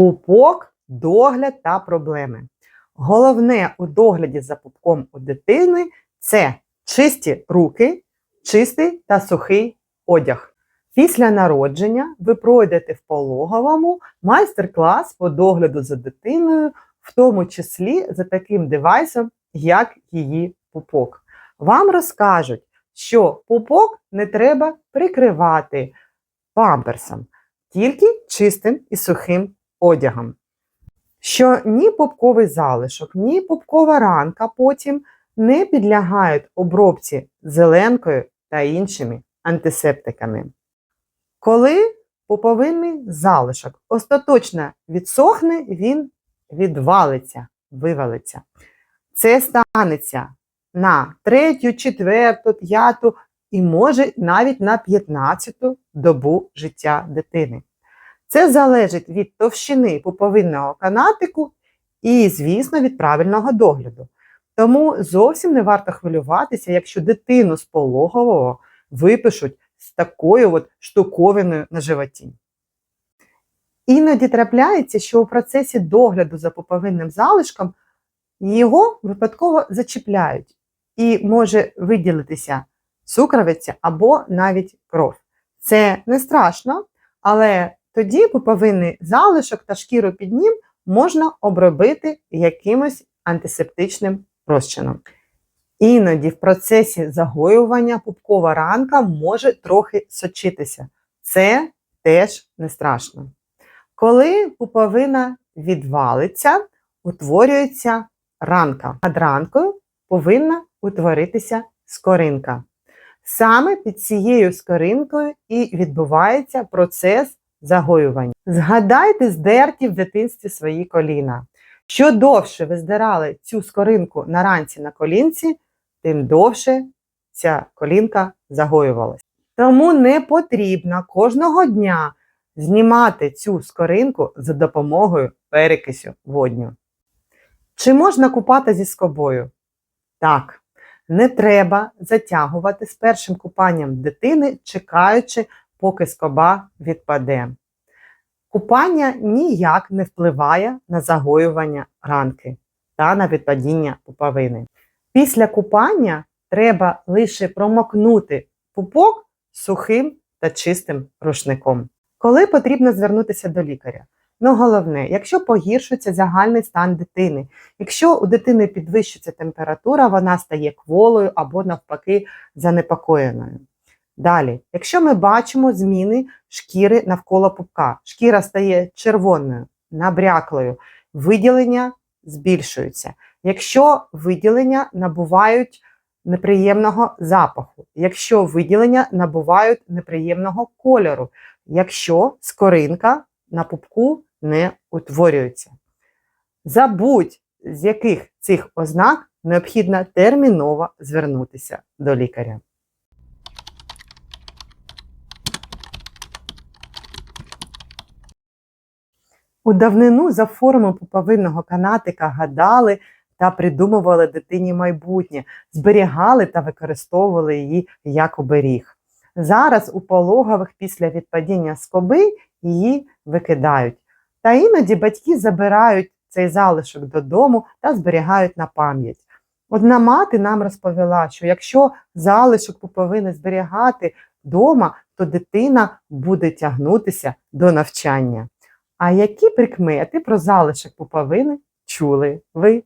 Пупок, догляд та проблеми. Головне у догляді за пупком у дитини це чисті руки, чистий та сухий одяг. Після народження ви пройдете в пологовому майстер-клас по догляду за дитиною, в тому числі за таким девайсом, як її пупок. Вам розкажуть, що пупок не треба прикривати памперсом, тільки чистим і сухим одягом. Що ні пупковий залишок, ні пупкова ранка потім не підлягають обробці зеленкою та іншими антисептиками. Коли пуповинний залишок остаточно відсохне, він відвалиться, вивалиться. Це станеться на третю, четверту, п'яту і може навіть на 15-ту добу життя дитини. Це залежить від товщини пуповинного канатику і, звісно, від правильного догляду. Тому зовсім не варто хвилюватися, якщо дитину з пологового випишуть з такою от штуковиною на животі. Іноді трапляється, що у процесі догляду за пуповинним залишком його випадково зачіпляють і може виділитися цукровиця або навіть кров. Це не страшно, але тоді пуповинний залишок та шкіру під ним можна обробити якимось антисептичним розчином. Іноді в процесі загоювання пупкова ранка може трохи сочитися. Це теж не страшно. Коли пуповина відвалиться, утворюється ранка. Над ранкою повинна утворитися скоринка. Саме під цією скоринкою і відбувається процес загоювання. Згадайте здерті в дитинстві свої коліна. Що довше ви здирали цю скоринку на ранці на колінці, тим довше ця колінка загоювалася. Тому не потрібно кожного дня знімати цю скоринку за допомогою перекисю водню. Чи можна купати зі скобою? Так, не треба затягувати з першим купанням дитини, чекаючи, поки скоба відпаде. Купання ніяк не впливає на загоювання ранки та на відпадіння пуповини. Після купання треба лише промокнути пупок сухим та чистим рушником. Коли потрібно звернутися до лікаря? Ну, головне, якщо погіршується загальний стан дитини, якщо у дитини підвищується температура, вона стає кволою або, навпаки, занепокоєною. Далі, якщо ми бачимо зміни шкіри навколо пупка, шкіра стає червоною, набряклою, виділення збільшуються. Якщо виділення набувають неприємного запаху, якщо виділення набувають неприємного кольору, якщо скоринка на пупку не утворюється. Забудь, з яких цих ознак необхідно терміново звернутися до лікаря. У давнину за форму пуповинного канатика гадали та придумували дитині майбутнє, зберігали та використовували її як оберіг. Зараз у пологових після відпадіння скоби її викидають. Та іноді батьки забирають цей залишок додому та зберігають на пам'ять. Одна мати нам розповіла, що якщо залишок пуповини зберігати вдома, то дитина буде тягнутися до навчання. А які прикмети про залишок пуповини чули ви?